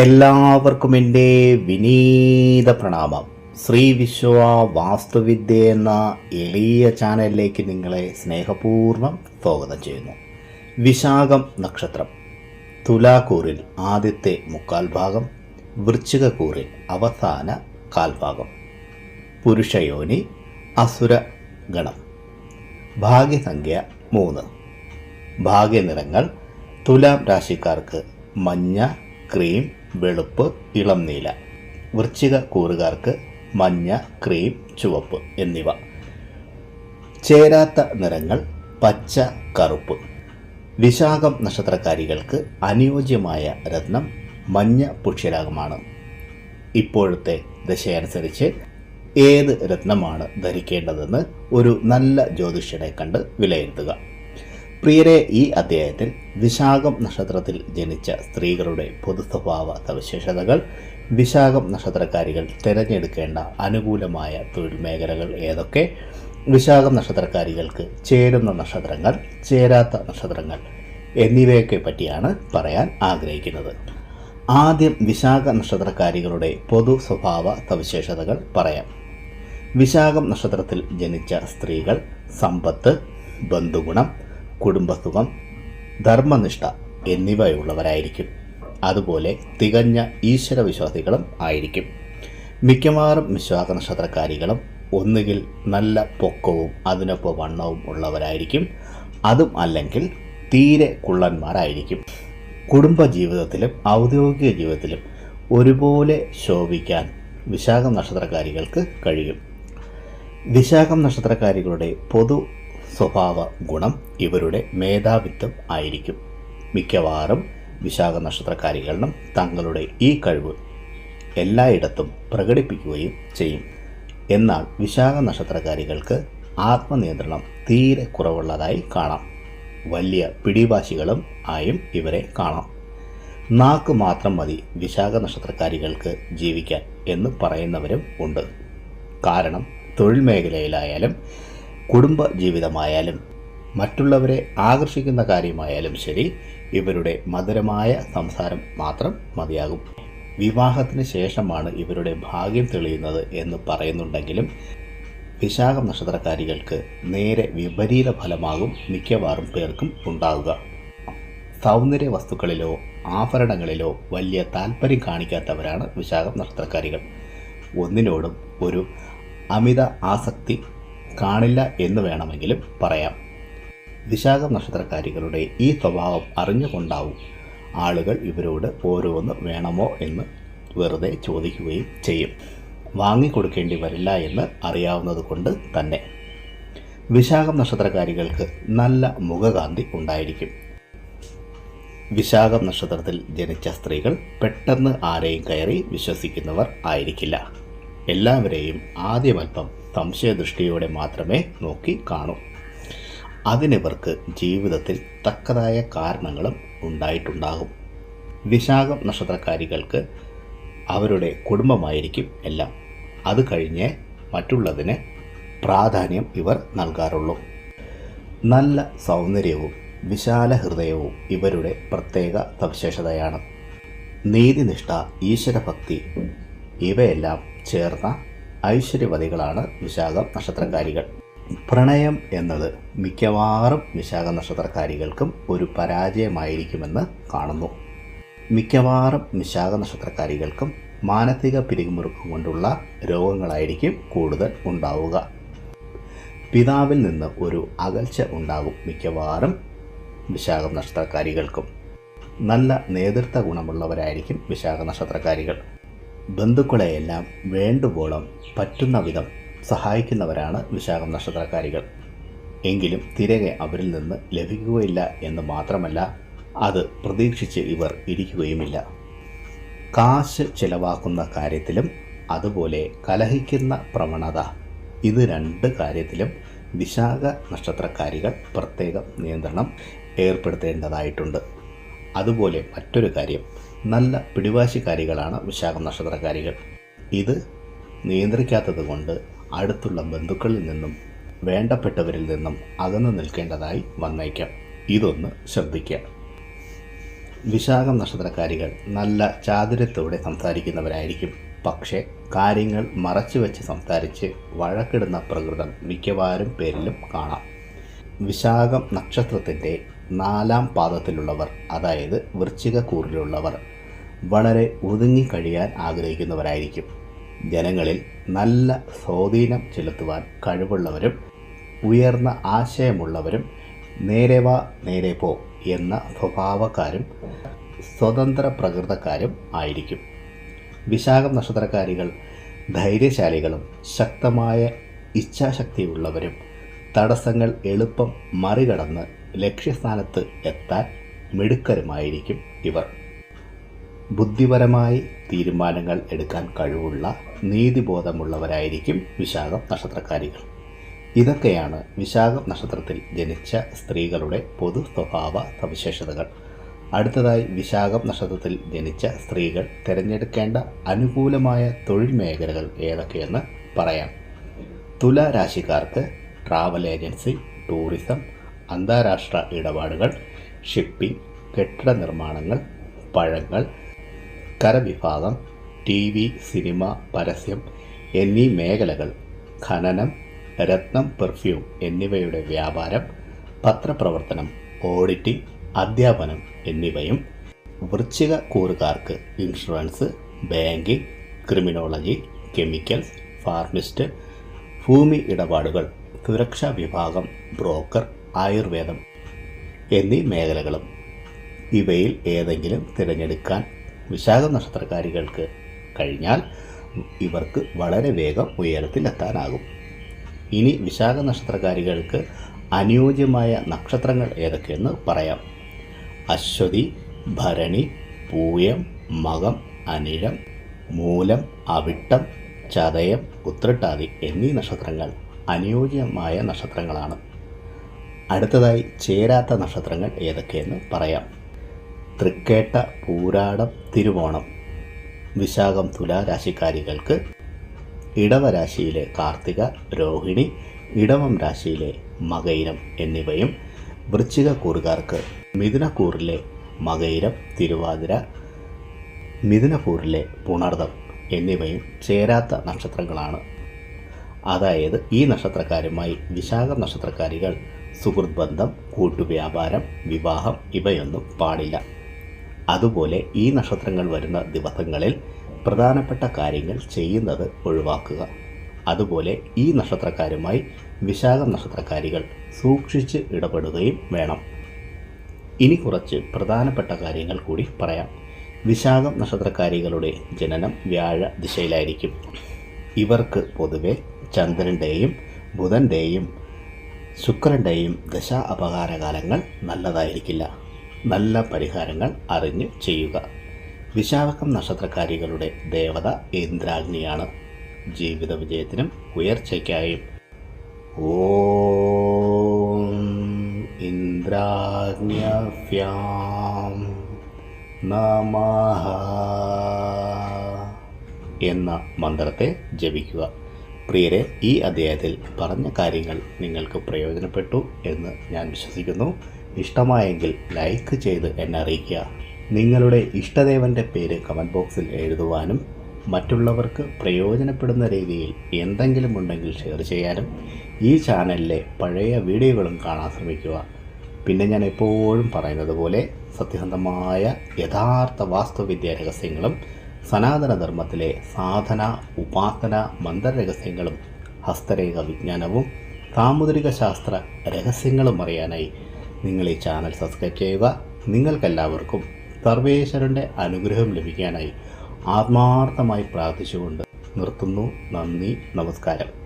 എല്ലാവർക്കും എന്റെ വിനീത പ്രണാമം. ശ്രീ വിശ്വ വാസ്തുവിദ്യ എന്ന എളിയ ചാനലിലേക്ക് നിങ്ങളെ സ്നേഹപൂർവം സ്വാഗതം ചെയ്യുന്നു. വിശാഖം നക്ഷത്രം. തുലാക്കൂറിൽ ആദ്യത്തെ മുക്കാൽ ഭാഗം വൃശ്ചികക്കൂറിൽ അവസാന കാൽഭാഗം. പുരുഷയോനി അസുര ഗണം. ഭാഗ്യസംഖ്യ മൂന്ന്. ഭാഗ്യനിറങ്ങൾ തുലാം രാശിക്കാർക്ക് മഞ്ഞ ക്രീം വെളുപ്പ് ഇളം നീല. വൃശ്ചിക കൂറുകാർക്ക് മഞ്ഞ ക്രീം ചുവപ്പ് എന്നിവ. ചേരാത്ത നിറങ്ങൾ പച്ച കറുപ്പ്. വിശാഖം നക്ഷത്രക്കാരികൾക്ക് അനുയോജ്യമായ രത്നം മഞ്ഞ പുഷ്യരാഗമാണ്. ഇപ്പോഴത്തെ ദശയനുസരിച്ച് ഏത് രത്നമാണ് ധരിക്കേണ്ടതെന്ന് ഒരു നല്ല ജ്യോതിഷനെ കണ്ട് വിലയിരുത്തുക. പ്രിയരെ ഈ അധ്യായത്തിൽ വിശാഖം നക്ഷത്രത്തിൽ ജനിച്ച സ്ത്രീകളുടെ പൊതുസ്വഭാവ സവിശേഷതകൾ വിശാഖം നക്ഷത്രക്കാരികൾ തിരഞ്ഞെടുക്കേണ്ട അനുകൂലമായ തൊഴിൽ മേഖലകൾ ഏതൊക്കെ? വിശാഖം നക്ഷത്രക്കാരികൾക്ക് ചേരുന്ന നക്ഷത്രങ്ങൾ ചേരാത്ത നക്ഷത്രങ്ങൾ എന്നിവയൊക്കെ പറ്റിയാണ് പറയാൻ ആഗ്രഹിക്കുന്നത്. ആദ്യം വിശാഖ നക്ഷത്രക്കാരികളുടെ പൊതു സ്വഭാവ സവിശേഷതകൾ പറയാം. വിശാഖം നക്ഷത്രത്തിൽ ജനിച്ച സ്ത്രീകൾ സമ്പത്ത് ബന്ധുഗുണം കുടുംബസുഖം ധർമ്മനിഷ്ഠ എന്നിവയുള്ളവരായിരിക്കും. അതുപോലെ തികഞ്ഞ ഈശ്വരവിശ്വാസികളും ആയിരിക്കും. മിക്കവാറും വിശ്വാസ നക്ഷത്രക്കാരികളും ഒന്നുകിൽ നല്ല പൊക്കവും അതിനൊപ്പം വണ്ണവും ഉള്ളവരായിരിക്കും. അതും അല്ലെങ്കിൽ തീരെ കുള്ളന്മാരായിരിക്കും. കുടുംബ ജീവിതത്തിലും ഔദ്യോഗിക ജീവിതത്തിലും ഒരുപോലെ ശോഭിക്കാൻ വിശാഖം നക്ഷത്രക്കാരികൾക്ക് കഴിയും. വിശാഖം നക്ഷത്രക്കാരികളുടെ പൊതു സ്വഭാവ ഗുണം ഇവരുടെ മേധാവിത്വം ആയിരിക്കും. മിക്കവാറും വിശാഖ നക്ഷത്രക്കാരികളും തങ്ങളുടെ ഈ കഴിവ് എല്ലായിടത്തും പ്രകടിപ്പിക്കുകയും ചെയ്യും. എന്നാൽ വിശാഖ നക്ഷത്രക്കാരികൾക്ക് ആത്മനിയന്ത്രണം തീരെ കുറവുള്ളതായി കാണാം. വലിയ പിടിവാശികളും ആയും ഇവരെ കാണാം. നാക്ക് മാത്രം മതി വിശാഖ നക്ഷത്രക്കാരികൾക്ക് ജീവിക്കാൻ എന്ന് പറയുന്നവരും ഉണ്ട്. കാരണം തൊഴിൽ മേഖലയിലായാലും കുടുംബ ജീവിതമായാലും മറ്റുള്ളവരെ ആകർഷിക്കുന്ന കാര്യമായാലും ശരി ഇവരുടെ മധുരമായ സംസാരം മാത്രം മതിയാകും. വിവാഹത്തിന് ശേഷമാണ് ഇവരുടെ ഭാഗ്യം തെളിയുന്നത് എന്ന് പറയുന്നുണ്ടെങ്കിലും വിശാഖം നക്ഷത്രക്കാരികൾക്ക് നേരെ വിപരീത ഫലമാകും മിക്കവാറും പേർക്കും ഉണ്ടാവുക. സൗന്ദര്യ വസ്തുക്കളിലോ ആഭരണങ്ങളിലോ വലിയ താല്പര്യം കാണിക്കാത്തവരാണ് വിശാഖം നക്ഷത്രക്കാരികൾ. ഒന്നിനോടും ഒരു അമിത ആസക്തി കാണില്ല എന്ന് വേണമെങ്കിലും പറയാം. വിശാഖം നക്ഷത്രക്കാരികളുടെ ഈ സ്വഭാവം അറിഞ്ഞുകൊണ്ടാവും ആളുകൾ ഇവരോട് ഓരോന്ന് വേണമോ എന്ന് വെറുതെ ചോദിക്കുകയും ചെയ്യും. വാങ്ങിക്കൊടുക്കേണ്ടി വരില്ല എന്ന് അറിയാവുന്നത് കൊണ്ട് തന്നെ. വിശാഖം നക്ഷത്രക്കാരികൾക്ക് നല്ല മുഖകാന്തി ഉണ്ടായിരിക്കും. വിശാഖം നക്ഷത്രത്തിൽ ജനിച്ച സ്ത്രീകൾ പെട്ടെന്ന് ആരെയും കയറി വിശ്വസിക്കുന്നവർ ആയിരിക്കില്ല. എല്ലാവരെയും ആദ്യമൽപ്പം സംശയദൃഷ്ടിയോടെ മാത്രമേ നോക്കി കാണൂ. അതിനിവർക്ക് ജീവിതത്തിൽ തക്കതായ കാരണങ്ങളും ഉണ്ടായിട്ടുണ്ടാകും. വിശാഖം നക്ഷത്രക്കാരികൾക്ക് അവരുടെ കുടുംബമായിരിക്കും എല്ലാം. അത് കഴിഞ്ഞ് മറ്റുള്ളതിന് പ്രാധാന്യം ഇവർ നൽകാറുള്ളൂ. നല്ല സൗന്ദര്യവും വിശാല ഹൃദയവും ഇവരുടെ പ്രത്യേക സവിശേഷതയാണ്. നീതിനിഷ്ഠ ഈശ്വരഭക്തി ഇവയെല്ലാം ചേർന്ന ഐശ്വര്യവതികളാണ് വിശാഖ നക്ഷത്രകാരികൾ പ്രണയം എന്നത് മിക്കവാറും വിശാഖ നക്ഷത്രക്കാരികൾക്കും ഒരു പരാജയമായിരിക്കുമെന്ന് കാണുന്നു. മിക്കവാറും വിശാഖ നക്ഷത്രക്കാരികൾക്കും മാനസിക പിരിമുറുക്കം കൊണ്ടുള്ള രോഗങ്ങളായിരിക്കും കൂടുതൽ ഉണ്ടാവുക. പിതാവിൽ നിന്ന് ഒരു അകൽച്ച ഉണ്ടാകും മിക്കവാറും വിശാഖ നക്ഷത്രക്കാരികൾക്കും. നല്ല നേതൃത്വ ഗുണമുള്ളവരായിരിക്കും വിശാഖ നക്ഷത്രക്കാരികൾ. ബന്ധുക്കളെയെല്ലാം വേണ്ടുവോളം പറ്റുന്ന വിധം സഹായിക്കുന്നവരാണ് വിശാഖം നക്ഷത്രക്കാരികൾ. എങ്കിലും തിരകെ അവരിൽ നിന്ന് ലഭിക്കുകയില്ല എന്ന് മാത്രമല്ല അത് പ്രതീക്ഷിച്ച് ഇവർ ഇരിക്കുകയുമില്ല. കാശ് ചിലവാക്കുന്ന കാര്യത്തിലും അതുപോലെ കലഹിക്കുന്ന പ്രവണത. ഇത് രണ്ട് കാര്യത്തിലും വിശാഖ നക്ഷത്രക്കാരികൾ പ്രത്യേകം നിയന്ത്രണം ഏർപ്പെടുത്തേണ്ടതായിട്ടുണ്ട്. അതുപോലെ മറ്റൊരു കാര്യം നല്ല പിടിവാശിക്കാരികളാണ് വിശാഖം നക്ഷത്രകാരികൾ ഇത് നിയന്ത്രിക്കാത്തത് കൊണ്ട് അടുത്തുള്ള ബന്ധുക്കളിൽ നിന്നും വേണ്ടപ്പെട്ടവരിൽ നിന്നും അകന്നു നിൽക്കേണ്ടതായി വന്നേക്കാം. ഇതൊന്ന് ശ്രദ്ധിക്കുക വിശാഖം നക്ഷത്രക്കാരികൾ നല്ല ചാതുര്യത്തോടെ സംസാരിക്കുന്നവരായിരിക്കും. പക്ഷേ കാര്യങ്ങൾ മറച്ചു വെച്ച് സംസാരിച്ച് വഴക്കിടുന്ന പ്രകൃതം മിക്കവാറും പേരിലും കാണാം. വിശാഖം നക്ഷത്രത്തിന്റെ നാലാം പാദത്തിലുള്ളവർ അതായത് വൃശ്ചിക കൂറിലുള്ളവർ വളരെ ഒതുങ്ങി കഴിയാൻ ആഗ്രഹിക്കുന്നവരായിരിക്കും. ജനങ്ങളിൽ നല്ല സ്വാധീനം ചെലുത്തുവാൻ കഴിവുള്ളവരും ഉയർന്ന ആശയമുള്ളവരും നേരെ വാ നേരെ പോ എന്ന സ്വഭാവക്കാരും സ്വതന്ത്ര പ്രകൃതക്കാരും ആയിരിക്കും. വിശാഖം നക്ഷത്രക്കാരികൾ ധൈര്യശാലികളും ശക്തമായ ഇച്ഛാശക്തിയുള്ളവരും തടസ്സങ്ങൾ എളുപ്പം മറികടന്ന് ലക്ഷ്യസ്ഥാനത്ത് എത്താൻ മിടുക്കരുമായിരിക്കും ഇവർ. ബുദ്ധിപരമായി തീരുമാനങ്ങൾ എടുക്കാൻ കഴിവുള്ള നീതിബോധമുള്ളവരായിരിക്കും വിശാഖം നക്ഷത്രക്കാരികൾ. ഇതൊക്കെയാണ് വിശാഖം നക്ഷത്രത്തിൽ ജനിച്ച സ്ത്രീകളുടെ പൊതു സ്വഭാവ സവിശേഷതകൾ. അടുത്തതായി വിശാഖം നക്ഷത്രത്തിൽ ജനിച്ച സ്ത്രീകൾ തിരഞ്ഞെടുക്കേണ്ട അനുകൂലമായ തൊഴിൽ മേഖലകൾ ഏതൊക്കെയെന്ന് പറയാം. തുല രാശിക്കാർക്ക് ട്രാവൽ ഏജൻസി ടൂറിസം അന്താരാഷ്ട്ര ഇടപാടുകൾ ഷിപ്പിംഗ് കെട്ടിട നിർമ്മാണങ്ങൾ പഴങ്ങൾ കരവിഭാഗം ടി വി സിനിമ പരസ്യം എന്നീ മേഖലകൾ ഖനനം രത്നം പെർഫ്യൂം എന്നിവയുടെ വ്യാപാരം പത്രപ്രവർത്തനം ഓഡിറ്റിംഗ് അധ്യാപനം എന്നിവയും വൃശ്ചിക കൂറുകാർക്ക് insurance banking criminology chemicals pharmacist ഭൂമി ഇടപാടുകൾ സുരക്ഷാ വിഭാഗം ബ്രോക്കർ ആയുർവേദം എന്നീ മേഖലകളും ഇവയിൽ ഏതെങ്കിലും തിരഞ്ഞെടുക്കാൻ വിശാഖ നക്ഷത്രക്കാരികൾക്ക് കഴിഞ്ഞാൽ ഇവർക്ക് വളരെ വേഗം ഉയരത്തിലെത്താനാകും. ഇനി വിശാഖ നക്ഷത്രക്കാരികൾക്ക് അനുയോജ്യമായ നക്ഷത്രങ്ങൾ ഏതൊക്കെയെന്ന് പറയാം. അശ്വതി ഭരണി പൂയം മകം അനിഴം മൂലം അവിട്ടം ചതയം ഉത്രട്ടാതി എന്നീ നക്ഷത്രങ്ങൾ അനുയോജ്യമായ നക്ഷത്രങ്ങളാണ്. അടുത്തതായി ചേരാത്ത നക്ഷത്രങ്ങൾ ഏതൊക്കെയെന്ന് പറയാം. തൃക്കേട്ട പൂരാടം തിരുവോണം. വിശാഖം തുലാരാശിക്കാരികൾക്ക് ഇടവ രാശിയിലെ കാർത്തിക രോഹിണി ഇടവം രാശിയിലെ മകയിരം എന്നിവയും വൃശ്ചിക കൂറുകാർക്ക് മിഥുനക്കൂറിലെ മകയിരം തിരുവാതിര മിഥുനക്കൂറിലെ പുണർദം എന്നിവയും ചേരാത്ത നക്ഷത്രങ്ങളാണ്. അതായത് ഈ നക്ഷത്രക്കാരുമായി വിശാഖ നക്ഷത്രക്കാരികൾ സുഹൃത്ബന്ധം കൂട്ടുവ്യാപാരം വിവാഹം ഇവയൊന്നും പാടില്ല. അതുപോലെ ഈ നക്ഷത്രങ്ങൾ വരുന്ന ദിവസങ്ങളിൽ പ്രധാനപ്പെട്ട കാര്യങ്ങൾ ചെയ്യുന്നത് ഒഴിവാക്കുക. അതുപോലെ ഈ നക്ഷത്രക്കാരുമായി വിശാഖ നക്ഷത്രക്കാരികൾ സൂക്ഷിച്ച് ഇടപെടുകയും വേണം. ഇനി കുറച്ച് പ്രധാനപ്പെട്ട കാര്യങ്ങൾ കൂടി പറയാം. വിശാഖം നക്ഷത്രക്കാരികളുടെ ജനനം വ്യാഴ ദിശയിലായിരിക്കും. ഇവർക്ക് പൊതുവെ ചന്ദ്രന്റെയും ബുധന്റെയും ശുക്രന്റെയും ദശ അപകാരകാലങ്ങൾ നല്ലതായിരിക്കില്ല. നല്ല പരിഹാരങ്ങൾ അറിഞ്ഞ് ചെയ്യുക. വിശാഖം നക്ഷത്രക്കാരികളുടെ ദേവത ഇന്ദ്രാഗ്നിയാണ്. ജീവിത വിജയത്തിനും ഉയർച്ചയ്ക്കായും. ഓം ഇന്ദ്രാഗ്ന്യഭ്യാം നമ എന്ന മന്ത്രത്തെ ജപിക്കുക. പ്രിയരെ ഈ അധ്യായത്തിൽ പറഞ്ഞ കാര്യങ്ങൾ നിങ്ങൾക്ക് പ്രയോജനപ്പെട്ടു എന്ന് ഞാൻ വിശ്വസിക്കുന്നു. ഇഷ്ടമായെങ്കിൽ ലൈക്ക് ചെയ്ത് എന്നെ അറിയിക്കുക. നിങ്ങളുടെ ഇഷ്ടദേവന്റെ പേര് കമന്റ് ബോക്സിൽ എഴുതുവാനും മറ്റുള്ളവർക്ക് പ്രയോജനപ്പെടുന്ന രീതിയിൽ എന്തെങ്കിലും ഉണ്ടെങ്കിൽ ഷെയർ ചെയ്യാനും ഈ ചാനലിലെ പഴയ വീഡിയോകളും കാണാൻ ശ്രമിക്കുക. പിന്നെ ഞാൻ എപ്പോഴും പറയുന്നത് പോലെ സത്യസന്ധമായ യഥാർത്ഥ വാസ്തുവിദ്യ രഹസ്യങ്ങളും സനാതനധർമ്മത്തിലെ സാധന ഉപാസന മന്ത്രരഹസ്യങ്ങളും ഹസ്തരേഖ വിജ്ഞാനവും സാമുദ്രിക ശാസ്ത്ര രഹസ്യങ്ങളും അറിയാനായി നിങ്ങൾ ഈ ചാനൽ സബ്സ്ക്രൈബ് ചെയ്യുക. നിങ്ങൾക്കെല്ലാവർക്കും സർവേശ്വരന്റെ അനുഗ്രഹം ലഭിക്കാനായി ആത്മാർത്ഥമായി പ്രാർത്ഥിച്ചുകൊണ്ട് നിർത്തുന്നു. നന്ദി. നമസ്കാരം.